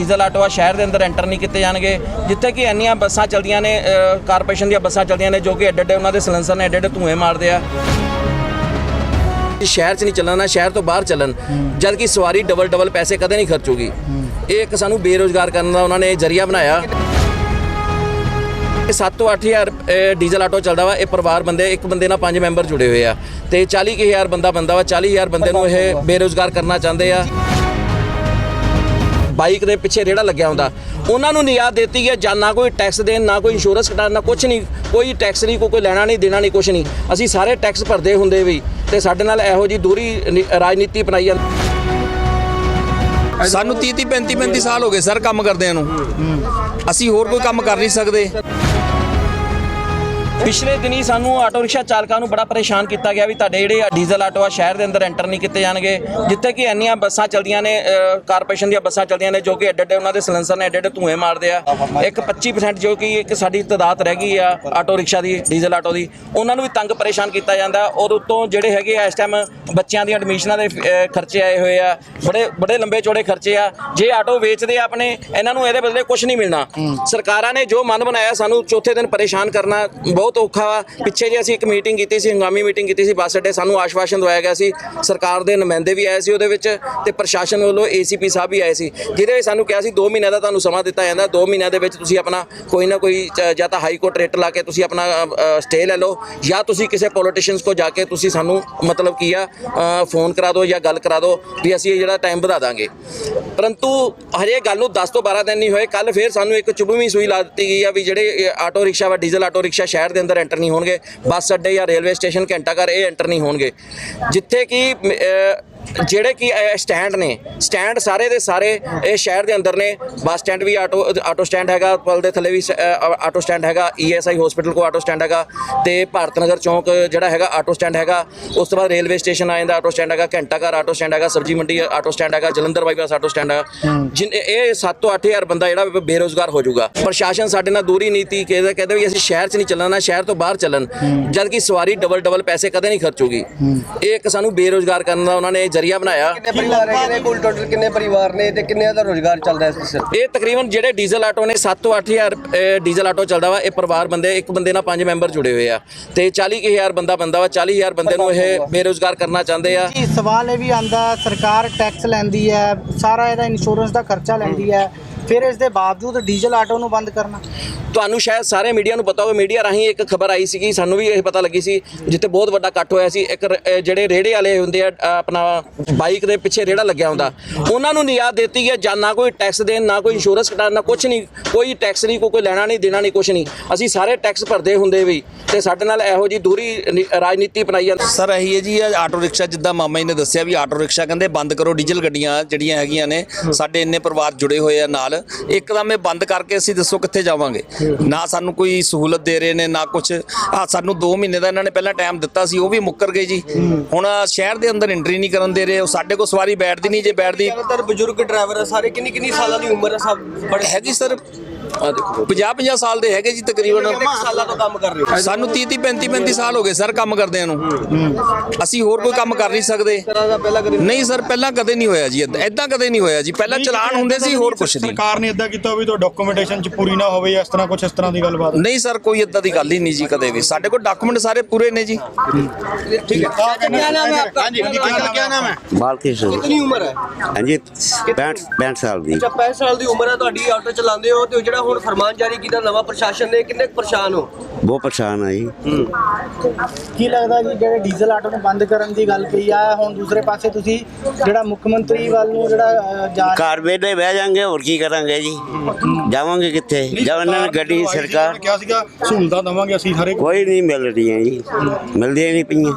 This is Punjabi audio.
ਡੀਜ਼ਲ ਆਟੋ ਆ ਸ਼ਹਿਰ ਦੇ ਅੰਦਰ ਐਂਟਰ ਨਹੀਂ ਕੀਤੇ ਜਾਣਗੇ। ਜਿੱਥੇ ਕਿ ਇੰਨੀਆਂ ਬੱਸਾਂ ਚੱਲਦੀਆਂ ਨੇ ਕਾਰਪੋਰੇਸ਼ਨ ਦੀਆਂ ਬੱਸਾਂ ਚੱਲਦੀਆਂ ਨੇ ਜੋ ਕਿ ਐਡੇ ਐਡੇ ਉਹਨਾਂ ਦੇ ਸਿਲੰਸਰ ਨੇ ਐਡੇ ਐਡੇ ਧੂਏ ਮਾਰਦੇ ਆ। ਸ਼ਹਿਰ 'ਚ ਨਹੀਂ ਚੱਲਣਾ ਸ਼ਹਿਰ ਤੋਂ ਬਾਹਰ ਚੱਲਣ। ਜਦ ਕਿ ਸਵਾਰੀ ਡਬਲ ਡਬਲ ਪੈਸੇ ਕਦੇ ਨਹੀਂ ਖਰਚੂਗੀ। ਇਹ ਇੱਕ ਸਾਨੂੰ ਬੇਰੋਜ਼ਗਾਰ ਕਰਨ ਦਾ ਉਹਨਾਂ ਨੇ ਜ਼ਰੀਆ ਬਣਾਇਆ। ਇਹ 7 ਤੋਂ 8000 ਅ, ਡੀਜ਼ਲ ਆਟੋ ਚੱਲਦਾ ਵਾ ਇਹ ਪਰਿਵਾਰ ਬੰਦੇ ਇੱਕ ਬੰਦੇ ਨਾਲ ਪੰਜ ਮੈਂਬਰ ਜੁੜੇ ਹੋਏ ਆ। ਤੇ 40000 ਬੰਦਾ ਬੰਦਾ ਵਾ 40000 ਬੰਦੇ ਨੂੰ ਇਹ ਬੇਰੋਜ਼ਗਾਰ ਕਰਨਾ ਚਾਹੁੰਦੇ ਆ। ਬਾਈਕ ਦੇ ਪਿੱਛੇ ਰੇੜਾ ਲੱਗਿਆ ਹੁੰਦਾ। ਉਹਨਾਂ ਨੂੰ ਨਿਆਦ ਦਿੱਤੀ ਹੈ, ਜਾਂ ਨਾ ਕੋਈ ਟੈਕਸ ਦੇਣ, ਨਾ ਕੋਈ ਇੰਸ਼ੋਰੈਂਸ ਕਟਾਉਣ, ਨਾ ਕੁਝ ਨਹੀਂ। ਕੋਈ ਟੈਕਸ ਨਹੀਂ, ਕੋਈ ਕੋਈ ਲੈਣਾ ਨਹੀਂ, ਦੇਣਾ ਨਹੀਂ ਕੁਝ ਨਹੀਂ। ਅਸੀਂ ਸਾਰੇ ਟੈਕਸ ਭਰਦੇ ਹੁੰਦੇ ਵੀ, ਤੇ ਸਾਡੇ ਨਾਲ ਇਹੋ ਜੀ ਦੂਰੀ ਨੀ- ਰਾਜਨੀਤੀ ਅਪਣਾਈ ਜਾਂਦੀ। ਸਾਨੂੰ 30 30 35 35 ਸਾਲ ਹੋ ਗਏ ਸਰ ਕੰਮ ਕਰਦਿਆਂ ਨੂੰ। ਅਸੀਂ ਹੋਰ ਕੋਈ ਕੰਮ ਕਰ ਨਹੀਂ ਸਕਦੇ। ਪਿਛਲੇ ਦਿਨੀ ਸਾਨੂੰ ਆਟੋ ਰਿਕਸ਼ਾ ਚਾਲਕਾਂ ਨੂੰ ਬੜਾ ਪਰੇਸ਼ਾਨ ਕੀਤਾ ਗਿਆ ਵੀ ਤੁਹਾਡੇ ਜਿਹੜੇ ਡੀਜ਼ਲ ਆਟੋ ਆ ਸ਼ਹਿਰ ਦੇ ਅੰਦਰ ਐਂਟਰ ਨਹੀਂ ਕੀਤੇ ਜਾਣਗੇ ਜਿੱਥੇ ਕਿ ਇੰਨੀਆਂ ਬੱਸਾਂ ਚੱਲਦੀਆਂ ਨੇ ਕਾਰਪੋਰੇਸ਼ਨ ਦੀਆਂ ਬੱਸਾਂ ਚੱਲਦੀਆਂ ਨੇ ਜੋ ਕਿ ਐਡੇ ਐਡੇ ਉਹਨਾਂ ਦੇ ਸਿਲੰਸਰ ਨੇ ਐਡੇ ਐਡੇ ਧੂਏ ਮਾਰਦੇ ਆ। ਇੱਕ 25% ਜੋ ਕਿ ਇੱਕ ਸਾਡੀ ਤਦਾਦ ਰਹਿ ਗਈ ਆ ਆਟੋ ਰਿਕਸ਼ਾ ਦੀ ਡੀਜ਼ਲ ਆਟੋ ਦੀ। ਉਹਨਾਂ ਨੂੰ ਵੀ ਤੰਗ ਪਰੇਸ਼ਾਨ ਕੀਤਾ ਜਾਂਦਾ। ਔਰ ਉਤੋਂ ਜਿਹੜੇ ਹੈਗੇ ਆ ਇਸ ਟਾਈਮ ਬੱਚਿਆਂ ਦੀਆਂ ਐਡਮਿਸ਼ਨਾਂ ਦੇ ਖਰਚੇ ਆਏ ਹੋਏ ਆ। ਬੜੇ ਬੜੇ ਲੰਬੇ ਚੌੜੇ ਖਰਚੇ ਆ। ਜੇ ਆਟੋ ਵੇਚਦੇ ਆ ਆਪਣੇ ਇਹਨਾਂ ਨੂੰ ਇਹਦੇ ਬਦਲੇ ਕੁਝ ਨਹੀਂ ਮਿਲਣਾ। ਸਰਕਾਰਾਂ ਨੇ ਜੋ ਮਨ ਬਣਾਇਆ ਸਾਨੂੰ ਚੌਥੇ ਦਿਨ ਪਰੇਸ਼ਾਨ ਕਰਨਾ ਬਹੁਤ ਔਖਾ ਵਾ। ਪਿੱਛੇ ਜੇ ਅਸੀਂ ਇੱਕ ਮੀਟਿੰਗ ਕੀਤੀ ਸੀ, ਹੰਗਾਮੀ ਮੀਟਿੰਗ ਕੀਤੀ ਸੀ, ਬੱਸ ਅੱਡੇ ਸਾਨੂੰ ਆਸ਼ਵਾਸਨ ਦਵਾਇਆ ਗਿਆ ਸੀ। ਸਰਕਾਰ ਦੇ ਨੁਮਾਇੰਦੇ ਵੀ ਆਏ ਸੀ ਉਹਦੇ ਵਿੱਚ ਤੇ ਪ੍ਰਸ਼ਾਸਨ ਵੱਲੋਂ ਏਸੀਪੀ ਸਾਹਿਬ ਵੀ ਆਏ ਸੀ। ਜਿਹਦੇ ਵਿੱਚ ਸਾਨੂੰ ਕਿਹਾ ਸੀ 2 ਮਹੀਨਿਆਂ ਦਾ ਤੁਹਾਨੂੰ ਸਮਾਂ ਦਿੱਤਾ ਜਾਂਦਾ। 2 ਮਹੀਨਿਆਂ ਦੇ ਵਿੱਚ ਤੁਸੀਂ ਆਪਣਾ ਕੋਈ ਨਾ ਕੋਈ ਜਾਂ ਤਾਂ ਹਾਈ ਕੋਰਟ ਰੇਟ ਲਾ ਕੇ ਤੁਸੀਂ ਆਪਣਾ ਸਟੇ ਲੈ ਲਓ। ਜਾਂ ਤੁਸੀਂ ਕਿਸੇ ਪੋਲੀਟੀਸ਼ੀਅਨਸ ਕੋ ਜਾ ਕੇ ਤੁਸੀਂ ਸਾਨੂੰ ਮਤਲਬ ਕੀ ਆ ਫੋਨ ਕਰਾ ਦਿਓ ਜਾਂ ਗੱਲ ਕਰਾ ਦਿਓ ਵੀ ਅਸੀਂ ਇਹ ਜਿਹੜਾ ਟਾਈਮ ਵਧਾ ਦਾਂਗੇ। ਪਰੰਤੂ ਹਜੇ ਗੱਲ ਨੂੰ 10 ਤੋਂ 12 ਦਿਨ ਨਹੀਂ ਹੋਏ। ਕੱਲ ਫੇਰ ਸਾਨੂੰ ਇੱਕ ਚੁਭਵੀਂ ਸੂਈ ਲਾ ਦਿੱਤੀ ਗਈ ਆ ਵੀ ਜਿਹੜੇ ਆਟੋ ਰਿਕਸ਼ਾ ਵਾ ਡੀਜ਼ਲ ਆਟੋ ਰਿਕਸ਼ਾ ਸ਼ਹਿਰ ਦੇ ਅੰਦਰ ਐਂਟਰ ਨਹੀਂ ਹੋਣਗੇ। ਬੱਸ ਅੱਡੇ ਜਾਂ ਰੇਲਵੇ ਸਟੇਸ਼ਨ ਘੰਟਾ ਘਰ ਇਹ ਐਂਟਰ ਨਹੀਂ ਹੋਣਗੇ। ਜਿੱਥੇ ਕਿ ਜਿਹੜੇ ਕਿ ਸਟੈਂਡ ਨੇ ਸਟੈਂਡ ਸਾਰੇ ਦੇ ਸਾਰੇ ਇਹ ਸ਼ਹਿਰ ਦੇ ਅੰਦਰ ਨੇ ਬੱਸ ਸਟੈਂਡ ਵੀ ਆਟੋ ਆਟੋ ਸਟੈਂਡ ਹੈਗਾ ਪੁਲ ਦੇ ਥੱਲੇ ਵੀ ਆਟੋ ਸਟੈਂਡ ਹੈਗਾ ਈਐਸਆਈ ਹਸਪੀਟਲ ਕੋ ਆਟੋ ਸਟੈਂਡ ਹੈਗਾ ਤੇ ਭਾਰਤ ਨਗਰ ਚੌਂਕ ਜਿਹੜਾ ਹੈਗਾ ਆਟੋ ਸਟੈਂਡ ਹੈਗਾ ਉਸ ਤੋਂ ਬਾਅਦ ਰੇਲਵੇ ਸਟੇਸ਼ਨ ਆ ਜਾਂਦਾ ਆਟੋ ਸਟੈਂਡ ਹੈਗਾ ਘੰਟਾ ਘਰ ਆਟੋ ਸਟੈਂਡ ਹੈਗਾ ਸਬਜੀ ਮੰਡੀ ਆਟੋ ਸਟੈਂਡ ਹੈਗਾ ਜਲੰਧਰ ਬਾਈਪਾਸ ਆਟੋ ਸਟੈਂਡ ਹੈਗਾ ਜਿਨ ਇਹ 7 ਤੋਂ 8000 ਬੰਦਾ ਜਿਹੜਾ ਬੇਰੋਜ਼ਗਾਰ ਹੋ ਜਾਊਗਾ। ਪ੍ਰਸ਼ਾਸਨ ਸਾਡੇ ਨਾਲ ਦੂਰੀ ਨੀਤੀ ਕਹਿੰਦਾ ਕਹਿੰਦਾ ਵੀ ਅਸੀਂ ਸ਼ਹਿਰ 'ਚ ਨਹੀਂ ਚੱਲਣਾ ਸ਼ਹਿਰ ਤੋਂ ਬਾਹਰ ਚੱਲਣ ਜਦ ਕਿ ਸਵਾਰੀ ਡਬਲ ਡਬਲ ਪੈਸੇ ਕਦੇ ਨਹੀਂ ਖਰਚੂਗੀ ਇਹ ਇੱਕ ਸਾਨੂੰ ਬੇਰੋਜ਼ਗਾਰ ਕਰਨ ਦਾ ਉਹਨਾਂ ਨੇ ਜ਼ਰੀਆ ਬਣਾਇਆ। ਕਿੰਨੇ ਪਰਿਵਾਰ ਨੇ? ਕੁੱਲ ਟੋਟਲ ਕਿੰਨੇ ਪਰਿਵਾਰ ਨੇ ਤੇ ਕਿੰਨੇ ਦਾ ਰੋਜ਼ਗਾਰ ਚੱਲਦਾ ਇਸ ਸਿਰ ਇਹ ਤਕਰੀਬਨ ਜਿਹੜੇ ਡੀਜ਼ਲ ਆਟੋ ਨੇ 7 ਤੋਂ 8000 ਅ, ਡੀਜ਼ਲ ਆਟੋ ਚੱਲਦਾ ਵਾ। ਇਹ ਪਰਿਵਾਰ ਬੰਦੇ ਇੱਕ ਬੰਦੇ ਨਾਲ ਪੰਜ ਮੈਂਬਰ ਜੁੜੇ ਹੋਏ ਆ। ਤੇ 40000 ਬੰਦਾ ਬੰਦਾ ਵਾ। 40000 ਬੰਦੇ ਨੂੰ ਇਹ ਬੇਰੋਜ਼ਗਾਰ ਕਰਨਾ ਚਾਹੁੰਦੇ ਆ। ਜੀ ਸਵਾਲ ਇਹ ਵੀ ਆਂਦਾ ਸਰਕਾਰ ਟੈਕਸ ਲੈਂਦੀ ਹੈ ਸਾਰਾ ਇਹਦਾ ਇੰਸ਼ੋਰੈਂਸ ਦਾ ਖਰਚਾ ਲੈਂਦੀ ਹੈ। ਫਿਰ ਇਸ ਦੇ ਬਾਵਜੂਦ ਡੀਜ਼ਲ ਆਟੋ ਨੂੰ ਬੰਦ ਕਰਨਾ। ਤੁਹਾਨੂੰ ਸ਼ਾਇਦ ਸਾਰੇ ਮੀਡੀਆ ਨੂੰ ਪਤਾ ਹੋਵੇ, ਮੀਡੀਆ ਰਾਹੀਂ ਇੱਕ ਖਬਰ ਆਈ ਸੀਗੀ, ਸਾਨੂੰ ਵੀ ਇਹ ਪਤਾ ਲੱਗੀ ਸੀ, ਜਿੱਥੇ ਬਹੁਤ ਵੱਡਾ ਇਕੱਠ ਹੋਇਆ ਸੀ, ਇੱਕ ਰ- ਜਿਹੜੇ ਰੇੜੇ ਵਾਲੇ ਹੁੰਦੇ ਆ ਆਪਣਾ ਬਾਈਕ ਦੇ ਪਿੱਛੇ ਰੇੜਾ ਲੱਗਿਆ ਹੁੰਦਾ, ਉਹਨਾਂ ਨੂੰ ਨਿਆਦ ਦਿੱਤੀ ਹੈ, ਜਾਂ ਨਾ ਕੋਈ ਟੈਕਸ ਦੇਣ, ਨਾ ਕੋਈ ਇੰਸ਼ੋਰੈਂਸ ਕਟਾਉਣ ਨਾ ਕੁਝ ਨਹੀਂ ਕੋਈ ਟੈਕਸ ਨਹੀਂ ਕੋਈ ਕੋਈ ਲੈਣਾ ਨਹੀਂ ਦੇਣਾ ਨਹੀਂ ਕੁਝ ਨਹੀਂ ਅਸੀਂ ਸਾਰੇ ਟੈਕਸ ਭਰਦੇ ਹੁੰਦੇ ਵੀ, ਤੇ ਸਾਡੇ ਨਾਲ ਇਹੋ ਜੀ ਦੂਰੀ ਨੀ- ਰਾਜਨੀਤੀ ਅਪਣਾਈ ਜਾਂਦੀ। ਸਰ, ਇਹੀ ਹੈ ਜੀ ਆਟੋ ਰਿਕਸ਼ਾ, ਜਿੱਦਾਂ ਮਾਮਾ ਜੀ ਨੇ ਦੱਸਿਆ ਵੀ ਆਟੋ ਰਿਕਸ਼ਾ ਕਹਿੰਦੇ ਬੰਦ ਕਰੋ, ਡੀਜ਼ਲ ਗੱਡੀਆਂ ਜਿਹੜੀਆਂ ਹੈਗੀਆਂ ਨੇ, ਸਾਡੇ ਇੰਨੇ ਪਰਿਵਾਰ ਜੁੜੇ ਹੋਏ ਆ ਨਾਲ, ਇੱਕਦਮ ਇਹ ਬੰਦ ਕਰਕੇ ਅਸੀਂ ਦੱਸੋ ਕਿੱਥੇ ਜਾਵਾਂਗੇ। ਨਾ ਸਾਨੂੰ ਕੋਈ ਸਹੂਲਤ ਦੇ ਰਹੇ ਨੇ ਨਾ ਕੁਝ ਆ ਸਾਨੂੰ 2 ਮਹੀਨੇ ਦਾ ਇਹਨਾਂ ਨੇ ਪਹਿਲਾਂ ਟਾਈਮ ਦਿੱਤਾ ਸੀ ਉਹ ਵੀ ਮੁੱਕਰ ਗਏ ਜੀ। ਹੁਣ ਸ਼ਹਿਰ ਦੇ ਅੰਦਰ ਐਂਟਰੀ ਨਹੀਂ ਕਰਨ ਦੇ ਰਹੇ ਉਹ ਸਾਡੇ ਕੋਲ ਸਵਾਰੀ ਬੈਠਦੀ ਨਹੀਂ ਜੇ ਬੈਠਦੀ ਜ਼ਿਆਦਾਤਰ ਬਜ਼ੁਰਗ ਡਰਾਈਵਰ ਆ ਸਾਰੇ ਕਿੰਨੀ ਕਿੰਨੀ ਸਾਲਾਂ ਦੀ ਉਮਰ ਆ ਸਭ ਬੜੇ ਹੈਗੀ ਸਰ ਆ 50 50 ਸਾਲ ਦੇ ਹੈਗੇ ਜੀ ਤਕਰੀਬਨ। ਸਾਲਾਂ ਤੋਂ ਸਾਲ ਹੋ ਗਏ ਸਰ ਕੰਮ ਕਰਦਿਆਂ ਨੂੰ। ਅਸੀਂ ਹੋਰ ਕੋਈ ਕੰਮ ਕਰ ਨਹੀਂ ਸਕਦੇ। ਨਹੀਂ ਸਰ ਪਹਿਲਾਂ ਕਦੇ ਨਹੀਂ ਹੋਇਆ ਜੀ। ਐਦਾਂ ਕਦੇ ਨਹੀਂ ਹੋਇਆ ਜੀ। ਪਹਿਲਾਂ ਚਲਾਨ ਹੁੰਦੇ ਸੀ ਹੋਰ ਕੁਝ ਨਹੀਂ। ਸਰਕਾਰ ਨੇ ਐਦਾਂ ਕੀਤਾ ਵੀ ਤਾਂ ਡਾਕੂਮੈਂਟੇਸ਼ਨ ਚ ਪੂਰੀ ਨਾ ਹੋਵੇ ਇਸ ਤਰ੍ਹਾਂ ਕੁਝ ਇਸ ਤਰ੍ਹਾਂ ਦੀ ਗੱਲਬਾਤ। ਨਹੀਂ ਸਰ ਕੋਈ ਐਦਾਂ ਦੀ ਗੱਲ ਹੀ ਨਹੀਂ ਜੀ ਕਦੇ ਵੀ। ਸਾਡੇ ਕੋਲ ਡਾਕੂਮੈਂਟ ਸਾਰੇ ਪੂਰੇ ਨੇ ਜੀ। ਠੀਕ ਹੈ। ਕੀ ਨਾਮ ਹੈ ਆਪਕਾ ਹਾਂਜੀ ਕੀ ਨਾਮ ਹੈ ਮਾਲਕੀ ਕਿੰਨੀ ਉਮਰ ਹੈ? ਹਾਂਜੀ 65 ਸਾਲ ਦੀ। ਅੱਛਾ 65 ਸਾਲ ਦੀ ਉਮਰ ਹੈ ਤੁਹਾਡੀ ਆਟੋ ਚਲਾਉਂਦੇ ਹੋ ਤੇ ਜਿਹੜਾ ਜਿਹੜਾ ਹੁਣ ਫਰਮਾਨ ਜਾਰੀ ਕੀਤਾ ਨਵਾਂ ਪ੍ਰਸ਼ਾਸਨ ਨੇ ਕਿੰਨੇ ਕੁ ਪਰੇਸ਼ਾਨ ਹੋ? ਬਹੁਤ ਪਰੇਸ਼ਾਨ ਆ ਜੀ। ਕੀ ਲੱਗਦਾ ਜੀ ਜਿਹੜੇ ਡੀਜ਼ਲ ਆਟੋ ਨੂੰ ਬੰਦ ਕਰਨ ਦੀ ਗੱਲ ਕਹੀ ਆ ਹੁਣ ਦੂਸਰੇ ਪਾਸੇ ਤੁਸੀਂ ਜਿਹੜਾ ਮੁੱਖ ਮੰਤਰੀ ਵੱਲ ਨੂੰ ਜਿਹੜਾ ਅ, ਜਾ ਘਰ ਵੇਲੇ ਬਹਿ ਜਾਾਂਗੇ ਹੋਰ ਕੀ ਕਰਾਂਗੇ ਜੀ? ਜਾਵਾਂਗੇ ਕਿੱਥੇ? ਜਦ ਇਹਨਾਂ ਨੇ ਗੱਡੀ ਸਰਕਾਰ ਕਿਹਾ ਸੀਗਾ ਸਹੂਲਤਾਂ ਦਵਾਂਗੇ ਅਸੀਂ ਹਰ ਕੋਈ ਨਹੀਂ ਮਿਲ ਰਹੀਆਂ ਜੀ ਮਿਲਦੀਆਂ ਹੀ ਨਹੀਂ ਪਈਆਂ।